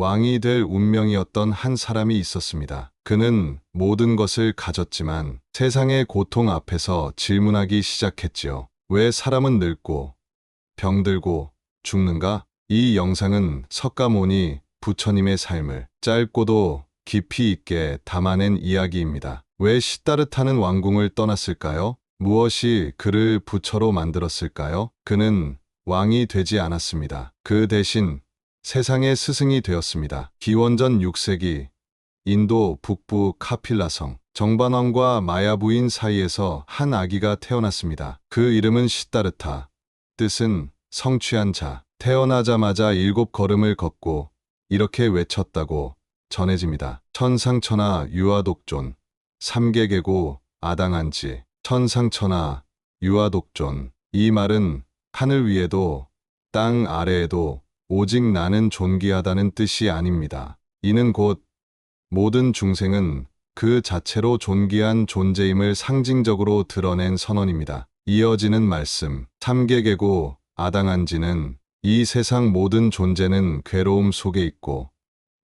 왕이 될 운명이었던 한 사람이 있었습니다. 그는 모든 것을 가졌지만 세상의 고통 앞에서 질문하기 시작했지요. 왜 사람은 늙고 병들고 죽는가? 이 영상은 석가모니 부처님의 삶을 짧고도 깊이 있게 담아낸 이야기입니다. 왜 시따르타는 왕궁을 떠났을까요? 무엇이 그를 부처로 만들었을까요? 그는 왕이 되지 않았습니다. 그 대신 세상의 스승이 되었습니다. 기원전 6세기 인도 북부 카필라성 정반왕과 마야 부인 사이에서 한 아기가 태어났습니다. 그 이름은 시따르타. 뜻은 성취한 자. 태어나자마자 일곱 걸음을 걷고 이렇게 외쳤다고 전해집니다. 천상천하 유아독존 삼계계고 아당한지 천상천하 유아독존 이 말은 하늘 위에도 땅 아래에도 오직 나는 존귀하다는 뜻이 아닙니다. 이는 곧 모든 중생은 그 자체로 존귀한 존재임을 상징적으로 드러낸 선언입니다. 이어지는 말씀, 삼계계고 아당한지는 이 세상 모든 존재는 괴로움 속에 있고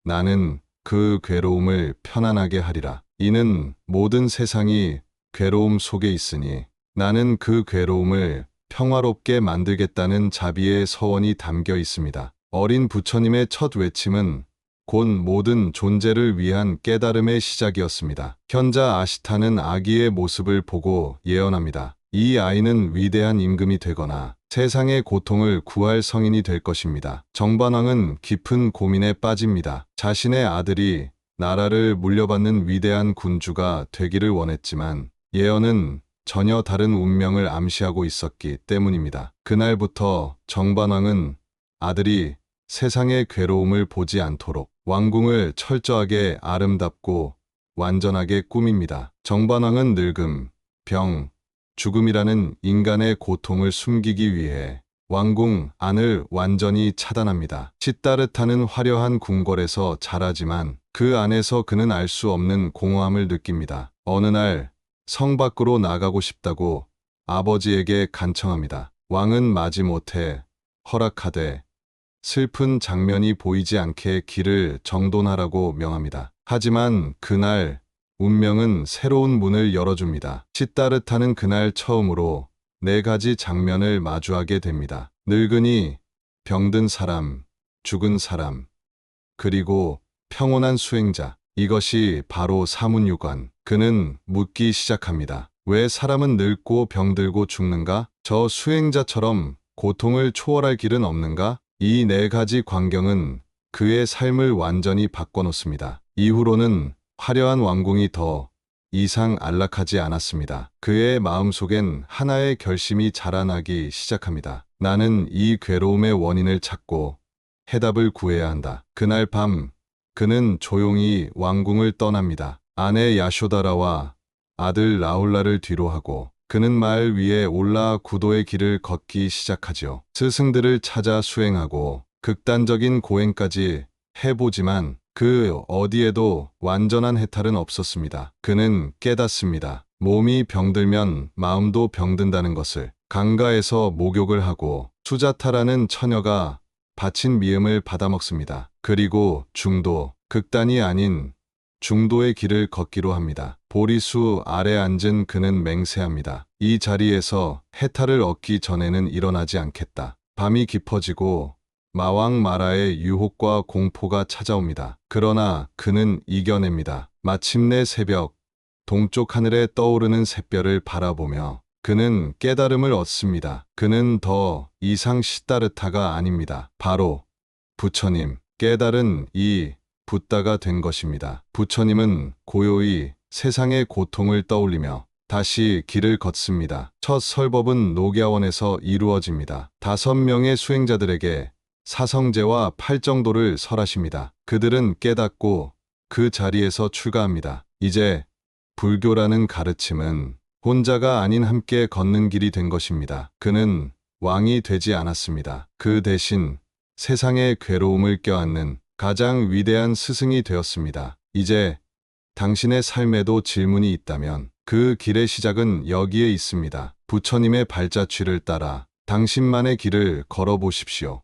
나는 그 괴로움을 편안하게 하리라. 이는 모든 세상이 괴로움 속에 있으니 나는 그 괴로움을 평화롭게 만들겠다는 자비의 서원이 담겨 있습니다. 어린 부처님의 첫 외침은 곧 모든 존재를 위한 깨달음의 시작이었습니다. 현자 아시타는 아기의 모습을 보고 예언합니다. 이 아이는 위대한 임금이 되거나 세상의 고통을 구할 성인이 될 것입니다. 정반왕은 깊은 고민에 빠집니다. 자신의 아들이 나라를 물려받는 위대한 군주가 되기를 원했지만 예언은 전혀 다른 운명을 암시하고 있었기 때문입니다. 그날부터 정반왕은 아들이 세상의 괴로움을 보지 않도록 왕궁을 철저하게 아름답고 완전하게 꾸밉니다. 정반왕은 늙음, 병, 죽음이라는 인간의 고통을 숨기기 위해 왕궁 안을 완전히 차단합니다. 시따르타는 화려한 궁궐에서 자라지만 그 안에서 그는 알 수 없는 공허함을 느낍니다. 어느 날 성 밖으로 나가고 싶다고 아버지에게 간청합니다. 왕은 마지못해 허락하되 슬픈 장면이 보이지 않게 길을 정돈하라고 명합니다. 하지만 그날 운명은 새로운 문을 열어줍니다. 시따르타는 그날 처음으로 네 가지 장면을 마주하게 됩니다. 늙은이, 병든 사람, 죽은 사람, 그리고 평온한 수행자. 이것이 바로 사문유관. 그는 묻기 시작합니다. 왜 사람은 늙고 병들고 죽는가? 저 수행자처럼 고통을 초월할 길은 없는가? 이 네 가지 광경은 그의 삶을 완전히 바꿔놓습니다. 이후로는 화려한 왕궁이 더 이상 안락하지 않았습니다. 그의 마음속엔 하나의 결심이 자라나기 시작합니다. 나는 이 괴로움의 원인을 찾고 해답을 구해야 한다. 그날 밤 그는 조용히 왕궁을 떠납니다. 아내 야쇼다라와 아들 라울라를 뒤로하고 그는 말 위에 올라 구도의 길을 걷기 시작하죠. 스승들을 찾아 수행하고 극단적인 고행까지 해보지만 그 어디에도 완전한 해탈은 없었습니다. 그는 깨닫습니다. 몸이 병들면 마음도 병든다는 것을 강가에서 목욕을 하고 수자타라는 처녀가 바친 미음을 받아먹습니다. 그리고 중도, 극단이 아닌 중도의 길을 걷기로 합니다. 보리수 아래 앉은 그는 맹세합니다. 이 자리에서 해탈을 얻기 전에는 일어나지 않겠다. 밤이 깊어지고 마왕 마라의 유혹과 공포가 찾아옵니다. 그러나 그는 이겨냅니다. 마침내 새벽, 동쪽 하늘에 떠오르는 샛별을 바라보며 그는 깨달음을 얻습니다. 그는 더 이상 시따르타가 아닙니다. 바로 부처님, 깨달은 이 붓다가 된 것입니다. 부처님은 고요히 세상의 고통을 떠올리며 다시 길을 걷습니다. 첫 설법은 녹야원에서 이루어집니다. 다섯 명의 수행자들에게 사성제와 팔정도를 설하십니다. 그들은 깨닫고 그 자리에서 출가합니다. 이제 불교라는 가르침은 혼자가 아닌 함께 걷는 길이 된 것입니다. 그는 왕이 되지 않았습니다. 그 대신 세상의 괴로움을 껴안는 가장 위대한 스승이 되었습니다. 이제 당신의 삶에도 질문이 있다면 그 길의 시작은 여기에 있습니다. 부처님의 발자취를 따라 당신만의 길을 걸어보십시오.